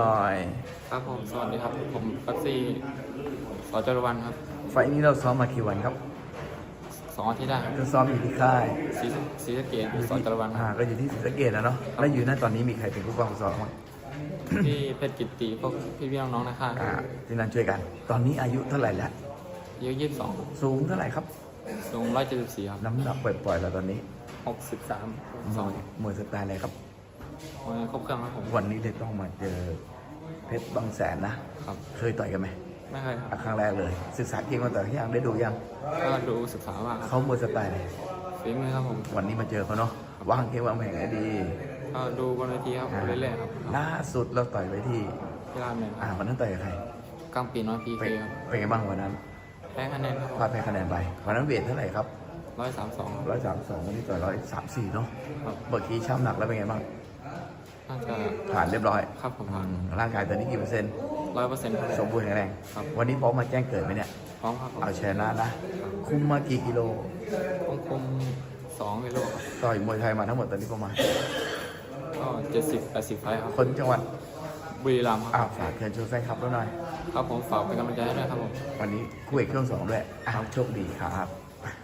หน่อยครับผมสวัสดีครับ ผมปัตซี่สจรวันครับ ไฟล์นี้เราซ้อมมากี่วันครับสองอาทิตย์ได้ครับก็ซ้อมอยู่ที่ค่ายศรีศรีสะเกดสจรวันคอ่ารับก็อยู่ที่ศรีสะเกดนะเนาะ แล้วอยู่นั่นตอนนี้มีใครเป็นผู้กองซ้อมบ้างพี่เพชรกิตติพวกพี่พี่น้องๆในค่ายอ่าที่นั่นช่วยกัน ตอนนี้อายุเท่าไหร่แล้วอายุยี่สิบสองสูงเท่าไหร่ครับสูงร้อยเจ็ดสิบสี่ครับน้ำหนักปล่อยๆแล้วตอนนี้หกสิบสามสองมวยสไตล์อะไรครับ วันนี้ครบเครื่องครับผมวันนี้เลยต้องมาเจอเพชรบางแสนนะ ครับ เคยต่อยกันไหมไม่เคยคอะรับครั้งแรกเลย ศึกษาเก่งมาต่อยยังได้ดูยังก็ดูศึกษาว่าครับเขามวยสไตล์อะไรฝีมือครับผม วันนี้มาเจอเขาเนาะวางเกมวางแผนให้ดีก็ดูบนเวทีครับเรื่อยๆครับล่าสุดเราต่อยไปที่ที่รามเนี่ยคอ่ารับวันนั้นต่อยกับใครกลางปีน้อยพีไปเคครับเป็นไงบ้างวันนั้นแพ้คะแนนครับพลาดแพ้คะแนนไปวันนั้นเวทเท่าไหร่ครับร้อยสามสองร้อยสามสองวันนี้ต่อยร้อยสามสี่เนาะครับเมื่อกี้ช้ำหนักแล้วเป็นไงบ้าง น่าจะผ่านเรียบร้อยครับผมอืมร่างกายตอนนี้กี่เปอร์เซ็นต์ร้อยเปอร์เซ็นต์สมบูรณ์แข็งแรงครับวันนี้พร้อมมาแจ้งเกิดไหมเนี่ยพร้อมครับผมเอาชนะนะ คุมมากี่กิโลผมคุมสองกิโลครับต่อยมวยไทยมาทั้งหมดตอนนี้ประมาณก็เจ็ดสิบแปดสิบไฟล์ครับ คนจังหวัดบุรีรัมย์คอ่ารับฝากเชิญชวนแฟนคลับเราหน่อย ครับผมฝากเป็นกำลังใจให้ด้วยครับผม วันนี้คู่เอกเครื่องสองด้วยอ่าโชคดีครับ